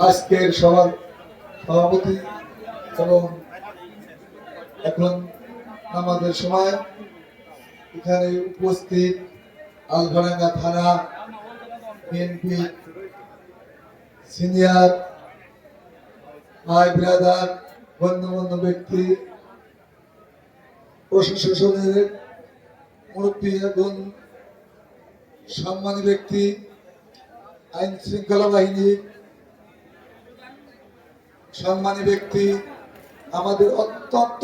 আজকের সভার সভাপতি এবং এখন আমাদের সময় এখানে উপস্থিত আলভারাঙ্গা থানা বিএনপি সিনিয়র ভাই ব্রাদার গণ্যমান্য ব্যক্তি, প্রশাসনের মুরব্বী এবং সম্মানী ব্যক্তি, আইন শৃঙ্খলা বাহিনীর সম্মানী ব্যক্তি, আমাদের অত্যন্ত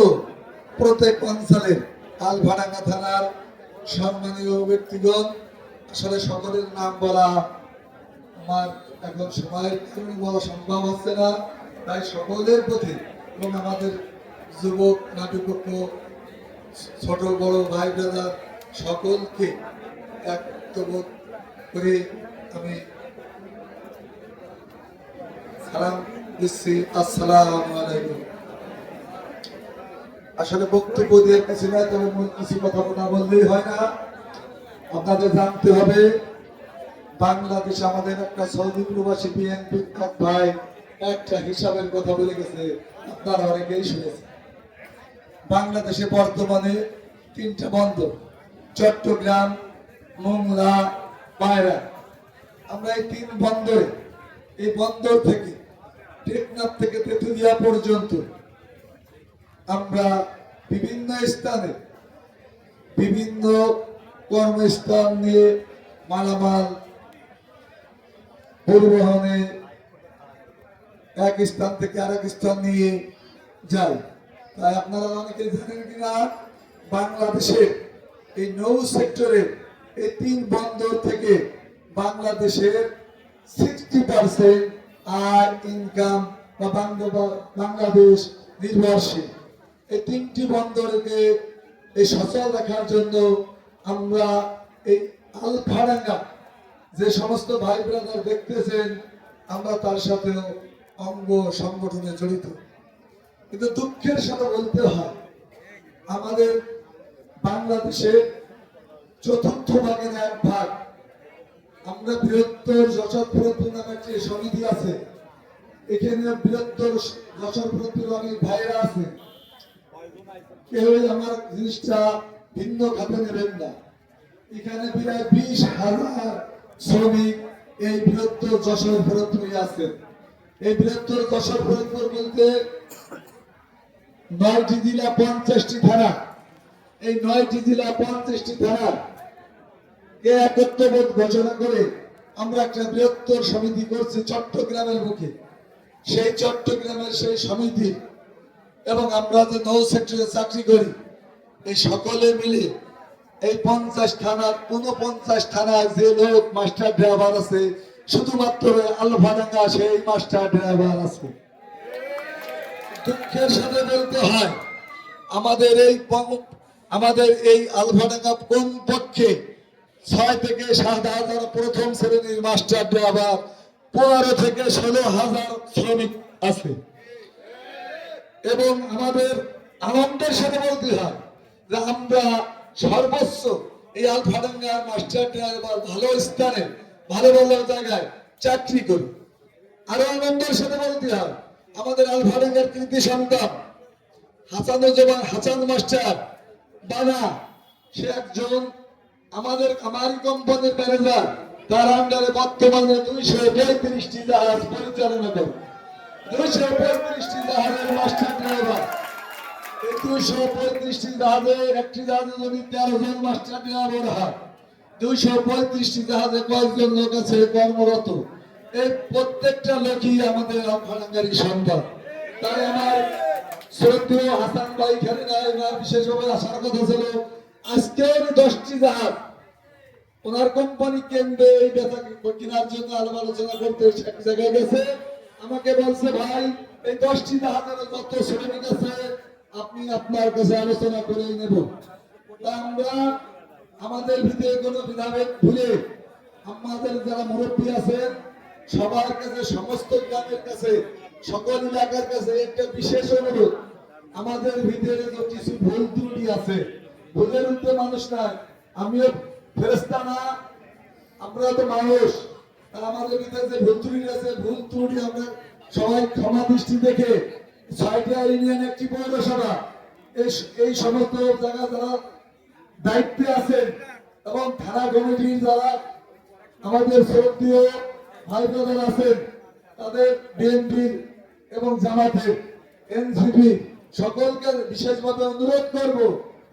প্রত্যেক অঞ্চলের আলভাডাঙ্গা থানার সম্মানীয় ব্যক্তিগণ, আসলে সকলের নাম বলা আমার এখন সময়ের কারণে বলা সম্ভব হচ্ছে না। তাই সকলের প্রতি এবং আমাদের যুবক নাট্যপক্ষ ছোট, বড়, ভাই দাদা সকলকে একত্রবোধ করে আমি সালাম দিচ্ছি। আসসালামু আলাইকুম। আসলে বক্তব্য দিয়ে কিছু না তবে কিছু কথা না বললেই হয় না। আপনাদের জানতে হবে, বাংলাদেশ আমাদের একটা সৌদি প্রবাসী বিএনপি ভাই একটা হিসাবের কথা বলে গেছে। আপনারা অনেকেই শুনেছেন। বাংলাদেশে বর্তমানে তিনটা বন্দর, চট্টগ্রাম মোংলা, পায়রা। আমরা এই তিন বন্দরে, এই বন্দর থেকে, টেকনাফ থেকে তেতুলিয়া পর্যন্ত আমরা বিভিন্ন স্থানে বিভিন্ন কর্মস্থান নিয়ে মালামাল পরিবহনে এক স্থান থেকে আরেক স্থান নিয়ে যাই। তাই আপনারা অনেকে জানেন কিনা বাংলাদেশের এই নৌ সেক্টরের এই তিন বন্দর থেকে বাংলাদেশের সিক্সটি পার্সেন্ট আয় ইনকাম বা বাংলা- বাংলাদেশ নির্ভরশীল। এই তিনটি বন্দরকে এই সচল রাখার জন্য আমরা এই আলফাডাঙ্গা যে সমস্ত ভাই ব্রাদার দেখতেছেন, আমরা তার সাথেও অঙ্গ সংগঠনে জড়িত। কিন্তু দুঃখের সাথে বলতে হয়, আমাদের বাংলাদেশের চতুর্থ ভাগের এক ভাগ, আমরা বৃহত্তর যশোর যশোরপুর নামে একটি সমিতি আছে, এখানে বৃহত্তর যশোর যশোরপুর অনেক ভাইরা আছে। কেউই আমার জিনিসটা ভিন্ন খাতে নেবেন না। এখানে প্রায় বিশ হাজার শ্রমিক এই বৃহত্তর যশোর ফরতপুরে আছেন। এই বৃহত্তর যশোর ফরতপুর বলতে নয়টি জেলা পঞ্চাশটি থানা। এই নয়টি জেলা পঞ্চাশটি থানা কে একত্রবোধ ঘোষণা করে আমরা একটা বৃহত্তর সমিতি করছি চট্টগ্রামের মুখে সেই চট্টগ্রামের সেই সমিতি এবং আমরা যে নৌ সেক্টরে চাকরি করি, এই সকলে মিলে এই পঞ্চাশ থানার উনপঞ্চাশ থানায় যে লোক মাস্টার ড্রাইভার আছে, শুধুমাত্র আলফাডাঙ্গা সেই মাস্টার ড্রাইভার আছে। দুঃখের সাথে বলতে হয়, আমাদের এই আমাদের এই আলফাডাঙ্গা কোন পক্ষে ছয় থেকে সাত হাজার প্রথম শ্রেণির মাস্টার ড্রাইভার পনেরো থেকে ষোলো হাজার শ্রমিক আছে। এবং আমাদের আনন্দের সাথে বলতে হয় যে আমরা সর্বোচ্চ এই আলফাডাঙ্গার মাস্টার ড্রাইভার ভালো স্থানে, ভালো ভালো জায়গায় চাকরি করি। আরও আনন্দের সাথে বলতে হয়, আমাদের আলফাডাঙ্গার কৃতি সন্তান, হাসানুজ্জামান হাসান মাস্টার, বানা, সে একজন আমাদের আমারি কোম্পানির ম্যানেজার, তার আন্ডারে বর্তমানে দুইশো পঁয়ত্রিশটি জাহাজ পরিচালনা করে। দুইশো পঁয়ত্রিশটি জাহাজের মাস্টার ড্রাইভার। এই দুইশো পঁয়ত্রিশটি জাহাজে একটি জাহাজে যদি তেরো জন মাস্টার ড্রাইভার হয়। দুইশো পঁয়ত্রিশটি জাহাজে কয়েকজন লোক আছে কর্মরত। এই প্রত্যেকটা লোকই আমাদের আফগানগারী সন্তান তাই আমার শ্রদ্ধেয় হাসান ভাই, খেলে না, বিশেষভাবে আসার কথা ছিল, আজকের দশটি জাহাজ ওনার কোম্পানি কেন্দ্রে এই বেচা কেনার জন্য আলাপ আলোচনা করতে এক জায়গায় গেছে। আমাকে বলছে, ভাই, এই দশটি জাহাজের কত শ্রমিক আছে, আপনি আপনার কাছে আলোচনা করে নেব। তা আমরা আমাদের ভিতরে কোনো বিধাভেদ ভুলে আমাদের যারা মুরব্বী আছেন, সবার কাছে, সমস্ত গ্রামের কাছে, সকল এলাকার কাছে একটা বিশেষ অনুরোধ। আমাদের ভিতরে যে কিছু ভুল ত্রুটি আছে। ভুলের উঠতে মানুষ নাই। আমিও ফেরেস্তা আমরা তো মানুষ আর আমাদের ভিতরে যে ভুল ত্রুটি আছে ভুল ত্রুটি আমরা সবাই ক্ষমা দৃষ্টি দেখে ইউনিয়ন একটি পৌরসভা। এই সমস্ত জায়গা যারা দায়িত্বে আছেন এবং থানা কমিটির যারা আমাদের ভাই ব্রাদার আছেন, তাদের এবং জামাতের এনসিপি সকলকে বিশেষভাবে অনুরোধ করব,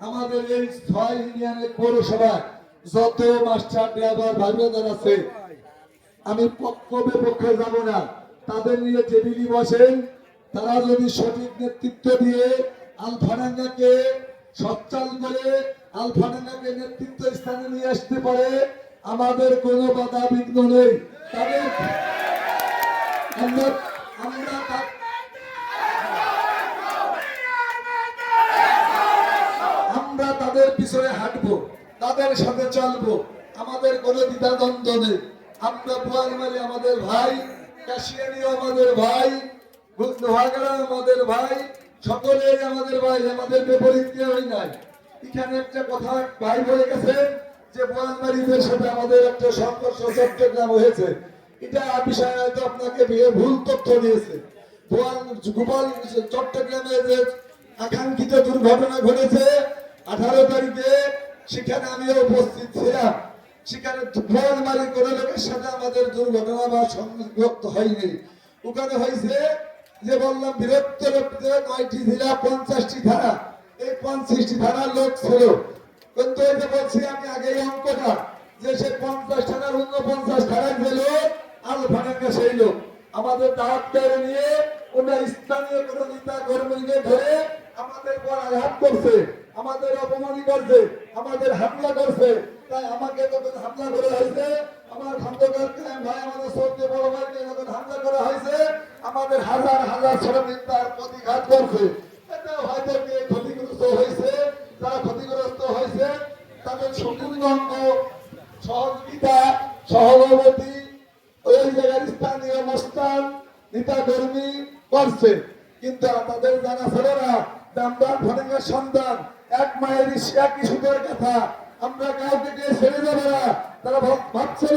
আমাদের এই ছয় ইউনিয়নের পৌরসভায় যত মাস্টার ড্রাইভার ভাই ব্রাদার আছে, আমি পক্ষ বিপক্ষে যাব না? তাদের নিয়ে টেবিলি বসেন, তারা যদি সঠিক নেতৃত্ব দিয়ে আলফাডাঙ্গাকে সচ্চাল করে আলফাডাঙ্গাকে নেতৃত্ব স্থানে নিয়ে আসতে পারে, আমাদের কোনো বাধা বিঘ্ন নেই। তাদের আমরা তাদের পিছনে হাঁটবো। তাদের সাথে চলবো। আমাদের কোনো দ্বিধাদ্বন্দ্ব নেই। আমরা বুয়ারিমারি আমাদের ভাই কাশিয়ানি আমাদের ভাই আমাদের ভাই, সকলেই আমাদের ভাই, আমাদের বিপরীত কেউই নাই। এখানে একটা কথা ভাই বলে গেছে যে বোয়ালমারিদের সাথে আমাদের একটা সংঘর্ষ চট্টগ্রাম হয়েছে। এটা বিষয়ে হয়তো আপনাকে ভুল তথ্য দিয়েছে। গোপাল চট্টগ্রামে যে আকাঙ্ক্ষিত দুর্ঘটনা ঘটেছে, আঠারো তারিখে সেখানে আমিও উপস্থিত ছিলাম। সেখানে বোয়ালমারি কোনো লোকের সাথে আমাদের দুর্ঘটনা বা সংযুক্ত হয়নি। ওখানে হয়েছে যে বললাম বৃহত্তর নয়টি জেলা পঞ্চাশটি ধারা। এই পঞ্চাশটি ধারার লোক ছিল। কিন্তু এই যে বলছি, আমি আগে অঙ্কটা যে সে পঞ্চাশ ধারার উনপঞ্চাশ ধারার যে লোক আল ফাটাঙ্গা সেই লোক। আমাদের দাঁত কেড়ে নিয়ে ওরা স্থানীয় কোনো নেতা কর্মীকে ধরে আমাদের পর আঘাত করছে, আমাদের অপমানি করছে। আমাদের হামলা করছে। তাই আমাকে যখন হামলা করা হয়েছে, আমার খন্দকার ভাই, আমাদের সত্যি বড় ভাইকে যখন হামলা করা হয়েছে, আমাদের হাজার হাজার শ্রমিক তার প্রতিঘাত করছে। এটা হয়তো কে ক্ষতিগ্রস্ত হয়েছে, যারা ক্ষতিগ্রস্ত হয়েছে, তাদের সম্পূর্ণ সহযোগিতা সহভাপতি ওই জায়গার স্থানীয় মস্তান, নেতা কর্মী করছে। কিন্তু তাদের জানা ছিল না যে আমরা ফরেঙ্গের সন্তান এক মায়ের ইস- এক সুদের কথা। আমরা কাউকে কে ছেড়ে যাব না। তারা ভাব- ভাবছিল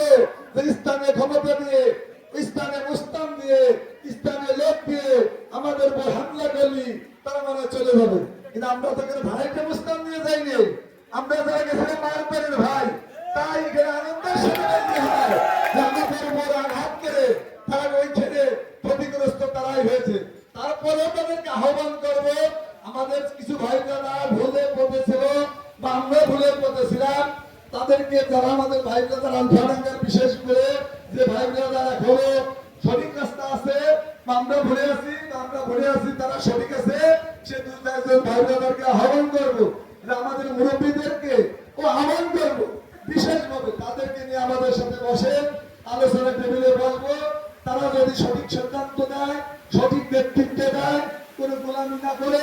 যে স্থানীয় ক্ষমতা দিয়ে স্থানীয় মুস্তান দিয়ে স্থানীয় লোক দিয়ে আমাদের উপর হামলা করলি, তারা মানে চলে যাবে। কিন্তু আমরা তো এখানে ভাইকে মুস্তান দিয়ে যাইনি। আমরা যারা গেছিলাম মায়ের পেরের ভাই, তাই এখানে আনন্দের সাথে হয়। আমাদের উপর আঘাত করে তারা ওইখানে ক্ষতিগ্রস্ত তারাই হয়েছে। তারপরেও তাদেরকে আহ্বান করব, আমাদের কিছু ভাই যারা ভুলে বা আমরা ভুলে পড়েছিলাম তাদেরকে যারা আমাদের ভাই ব্রাদার আলফাডাঙ্গার বিশেষ করে, যে ভাই ব্রাদার এখনও সঠিক রাস্তা আছে, আমরা ভুলে আছি, আমরা ভুলে আছি, তারা সঠিক আছে, সে দুই চারজন ভাই ব্রাদারকে আহ্বান করব আমাদের মুরব্বীদেরকে ও আহ্বান করব, বিশেষভাবে তাদেরকে নিয়ে আমাদের সাথে বসে আলোচনা টেবিলে বলব তারা যদি সঠিক সিদ্ধান্ত নেয় সঠিক নেতৃত্ব দেয় কোনো গোলামি না করে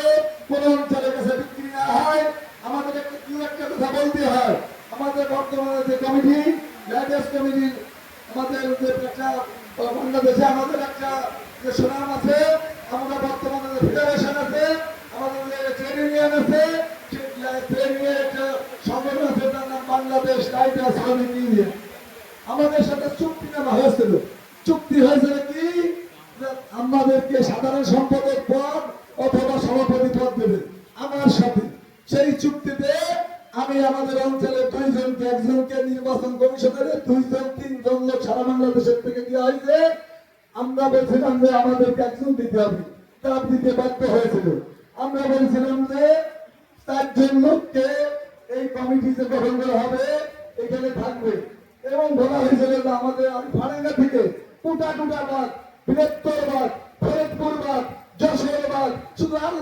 কোনো অঞ্চলের কাছে বিক্রি না হয় আমাদের একটা কি একটা কথা বলতে হয় আমাদের বর্তমানে যে কমিটি ল্যান্ডেস কমিটি আমাদের যে একটা বাংলাদেশে আমাদের একটা যে সুনাম আছে আমরা বর্তমানে যে ফেডারেশন আছে আমাদের যে ট্রেড ইউনিয়ন আছে সেই ট্রেড ইউনিয়ন একটা সংগঠন আছে তার নাম বাংলাদেশ রাইটার্স শ্রমিক ইউনিয়ন আমাদের সাথে চুক্তি নেওয়া হয়েছিল চুক্তি হয়েছিল কি যে আমাদেরকে সাধারণ সম্পাদক পদ অথবা সভাপতি পদ দেবে। আমার সাথে সেই চুক্তিতে আমি আমাদের অঞ্চলে দুইজনকে, একজনকে নির্বাচন কমিশনের, দুইজন, তিনজন লোক সারা বাংলাদেশের থেকে দেওয়া হয়েছে আমরা বলছিলাম যে আমাদেরকে একজন দিতে হবে। চাপ দিতে বাধ্য হয়েছিল। আমরা বলছিলাম যে চারজন লোককে এই কমিটি যে গঠন করা হবে, এখানে থাকবে। এবং বলা হয়েছিল যে আমাদের ফারেঙ্গা থেকে টুটা টুটা বাদ বৃহত্তর বাদ ফরিদপুর বাদ যশোর বাদ শুধু আল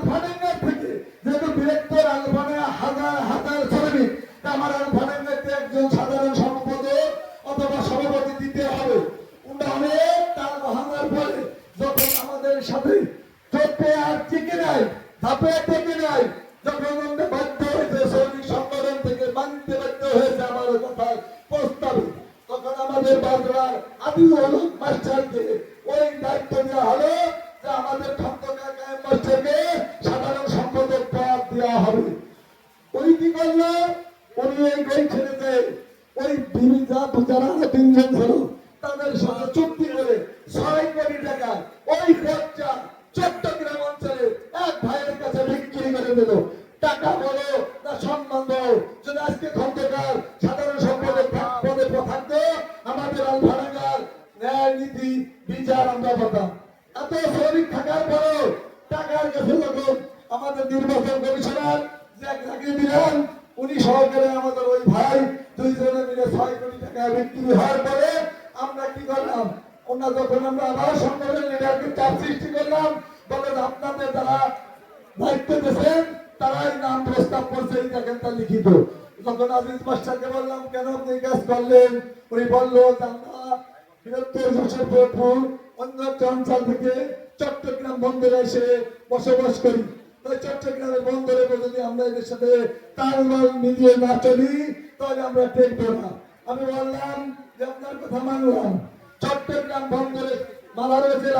থেকে। যেহেতু বৃহত্তর আল ফারেঙ্গা হাজার হাজার শ্রমিক আমার আল ফারেঙ্গাতে একজন সাধারণ সম্পাদক অথবা সভাপতি দিতে হবে। উনি অনেক ভাঙার পরে যখন আমাদের সাথে চোখে আর টিকে নাই, ধাপে টিকে নাই, যখন আমরা বাধ্য হয়েছে শ্রমিক সংগঠন থেকে মানতে বাধ্য হয়েছে আমার কথা প্রস্তাবে, তখন আমাদের বাংলার আদি হলো মাস্টারকে ন্যায় নীতি বিচার আমরা পেতাম এত শ্রমিক থাকার পরেও টাকার কাছে যখন আমাদের নির্বাচন কমিশনার যে চাকরি দিলেন, উনি সহকারে আমাদের ওই ভাই দুইজনে মিলে ছয় কোটি টাকা বিক্রি হওয়ার পরে আমরা কি করলাম? ওনার যখন আমরা আবার সংগঠন লিডারকে চাপ সৃষ্টি করলাম বলেন আপনাদের দ্বারা দায়িত্ব দিয়েছেন, তারাই নাম প্রস্তাব করছে, এই দেখেন লিখিত। যখন আজিজ মাস্টারকে বললাম, কেন আপনি কাজ করলেন? উনি বলল যে বৃহত্তর মুজফরপুর অন্য একটা অঞ্চল থেকে চট্টগ্রাম বন্দরে এসে বসবাস করি। চট্টগ্রামের বন্দরে যদি আমরা এদের সাথে তালমাল মিলিয়ে না চলি, তাহলে আমরা টেকবো না। আমি বললাম যে, আপনার কথা মানলাম। চট্টগ্রাম বন্দরে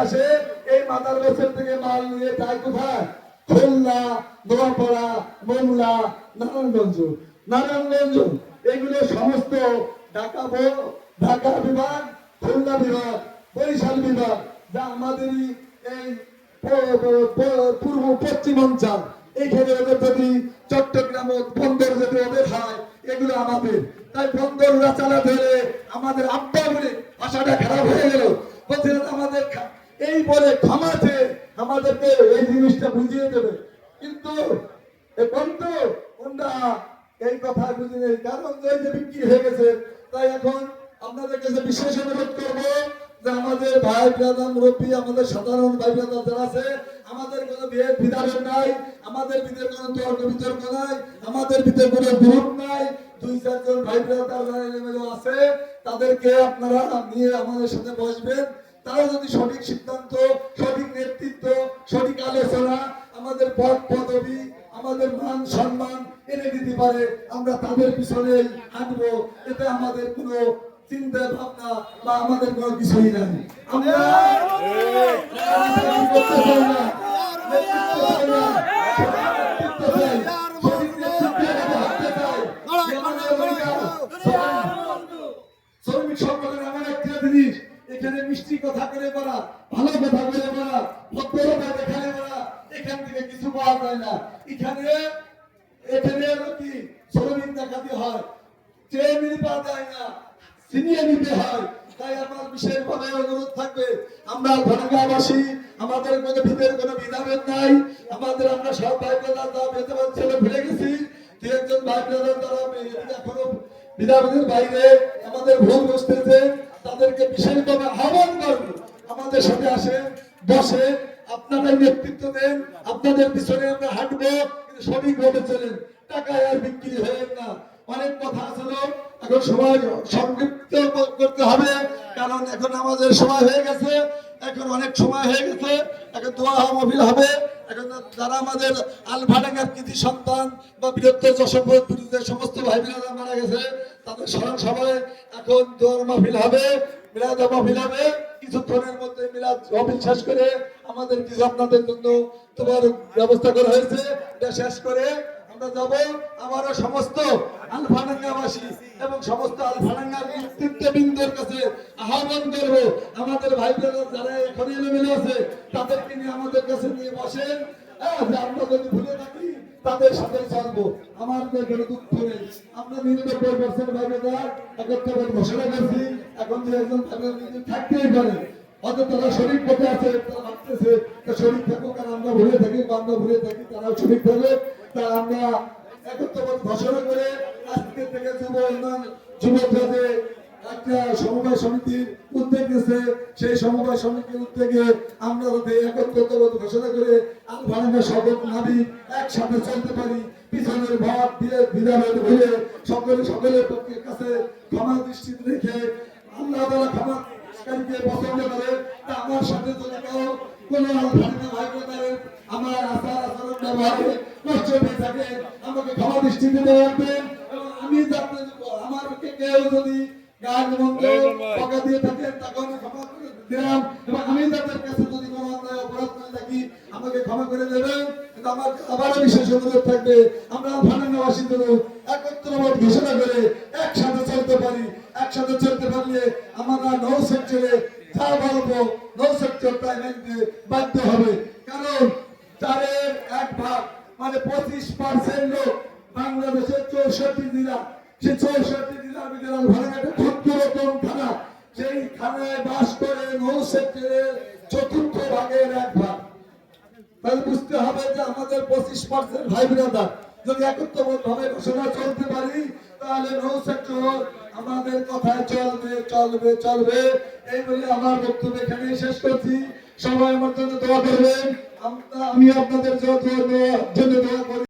আসে, এই মাদার বেসের থেকে মাল নিয়ে যায় কোথায়? খুলনা, নোয়াপাড়া, মোংলা, নারায়ণগঞ্জ। নারায়ণগঞ্জ, এগুলো সমস্ত ঢাকা ঢাকা বিভাগ খুলনা বিভাগ, বরিশাল বিভাগ, যা আমাদেরই এই পূর্ব পশ্চিম অঞ্চল। এইখানে ওদের যদি চট্টগ্রাম বন্দর যদি ওদের হয়, এগুলো আমাদের। তাই বন্দর ওরা চালা ধরে আমাদের আব্বা বলে খারাপ হয়ে গেল। আমাদের এই বলে ক্ষমাতে আমাদেরকে এই জিনিসটা বুঝিয়ে দেবে। কিন্তু এই কথা বুঝি নেই কারণ যে বিক্রি হয়ে গেছে, তাই এখন আপনাদের কাছে বিশেষ অনুরোধ করব, যে আমাদের ভাই ব্রাদার মুরব্বী, আমাদের সাধারণ ভাই ব্রাদার যারা আছে, আমাদের কোনো বিয়ের নাই, আমাদের ভিতরে কোনো তর্ক বিতর্ক নাই, আমাদের ভিতরে কোনো গ্রুপ নাই, দুই চারজন ভাই ব্রাদার আছে, তাদেরকে আপনারা নিয়ে আমাদের সাথে বসবেন। তারা যদি সঠিক সিদ্ধান্ত, সঠিক নেতৃত্ব, সঠিক আলোচনা, আমাদের পদ পদবি, আমাদের মান সম্মান এনে দিতে পারে, আমরা তাদের পিছনে হাঁটবো। এতে আমাদের কোনো চিন্তা ভাবনা বা আমাদের কোনো কিছুই নাই। এখানে মিষ্টি কথা করে বলা ভালো কথা করে বলা ভদ্রতা দেখালে বলা এখান থেকে কিছু পাওয়া যায় না। এখানে এখানে কি? শ্রমিক দেখাতে হয়। চেয়ে মিলি পাওয়া যায় না। ছিনিয়ে নিতে হয়। তাই আমার বিশেষভাবে অনুরোধ থাকবে, আমরা ভারতবাসী আমাদের কোনো ভিতরে কোনো বিধাভেদ নাই, আমাদের আমরা সব ভাই ব্রাদার দা ভেদাভেদ ছেলে ভুলে গেছি। দু একজন ভাই দ্বারা এখনও বাইরে আমাদের ভুল বুঝতেছে, তাদেরকে বিশেষভাবে আহ্বান করব, আমাদের সাথে আসে, বসে, আপনাদের নেতৃত্ব দেন, আপনাদের পিছনে আমরা হাঁটবো, কিন্তু সঠিকভাবে চলেন। টাকায় আর বিক্রি হয়ে না। অনেক কথা এখন সময় সংক্ষিপ্ত করতে হবে, কারণ এখন আমাদের সময় হয়ে গেছে, এখন অনেক সময় হয়ে গেছে, এখন দোয়া মহিল হবে, এখন যারা আমাদের আলফাডাঙ্গার কৃতি সন্তান বা বৃহত্তর যশোর বিরুদ্ধে সমস্ত ভাই বোনেরা মারা গেছে, তাদের স্মরণ সভায় এখন দোয়ার মাহফিল হবে, মিলাদ মাহফিল হবে, কিছুক্ষণের মধ্যে মিলাদ মাহফিল শেষ করে আমাদের কিছু আপনাদের জন্য তোমার ব্যবস্থা করা হয়েছে, এটা শেষ করে আমরা যাব, আমারও সমস্ত আলফাডাঙ্গাবাসী এবং সমস্ত নেতৃত্ববৃন্দের কাছে আহ্বান করব। আমাদের ভাই বোনেরা যারা এখানে এলোমেলো আছে, তাদেরকে নিয়ে আমাদের কাছে নিয়ে বসেন। আমরা যদি ভুলে থাকি, তাদের সাথে চলবো। আমার কোনো দুঃখ নেই। আমরা নিরানব্বই পার্সেন্ট ভাই বোনেরা একত্রে ঘোষণা করছি। এখন যে একজন থাকতেই পারে। তারা শরীর পথে থাকুক আমরা ভুলে থাকি বা শরীর থাকবে তা আমরা একত্রবাদ ঘোষণা করে থেকে যুব উন্নয়ন একটা সমবায় সমিতির উদ্যোগ সেই সমবায় সমিতির উদ্যোগে আমরা ঘোষণা করে নাবি একসাথে চলতে পারি। পিছনের ভাব বিধানের ভুলে সকলে সকলের পক্ষে কাছে ক্ষমা দৃষ্টিতে রেখে আল্লাহ তালা ক্ষমা পছন্দ করে তা আমার সাথে কেউ কোন ভাই আমার আচার আচরণ ব্যবহারে কষ্ট পেয়ে থাকে আমাকে ক্ষমা দৃষ্টিতে রাখবেন এবং আমি যাতে আমাকে কেউ যদি গান মন্দ টাকা দিয়ে থাকেন তাকে আমি ক্ষমা করে দিলাম। এবং আমি তাদের কাছে যদি কোনো অন্যায় অপরাধ করে থাকি আমাকে ক্ষমা করে দেবেন। কিন্তু আমার আবারও বিশেষ অনুরোধ থাকবে আমরা ভানাঙ্গাবাসী জন্য একত্রবাদ ঘোষণা করে একসাথে চলতে পারি। একসাথে চলতে পারলে আমরা নৌ সেক্টরে যা বলব নৌ সেক্টর তাই মানতে বাধ্য হবে। কারণ চারের এক ভাগ মানে পঁচিশ পার্সেন্ট লোক বাংলাদেশের চৌষট্টি জেলা সে চৌষট্টি জেলার ভিতরে ভাড়াঘাটে ক্ষুদ্রতম থানা। সেই থানায় বাস করে চতুর্থ ভাগের এক ভাগ। তাহলে বুঝতে হবে যে আমাদের পঁচিশ পার্সেন্ট ভাই যদি একত্রবোধ ভাবে ঘোষণা চলতে পারি, তাহলে আমাদের কথায় চলবে চলবে চলবে। এই বলে আমার বক্তব্য শেষ করছি। সবাই আমার জন্য দোয়া করবেন। আমি আপনাদের জন্য দোয়া করি।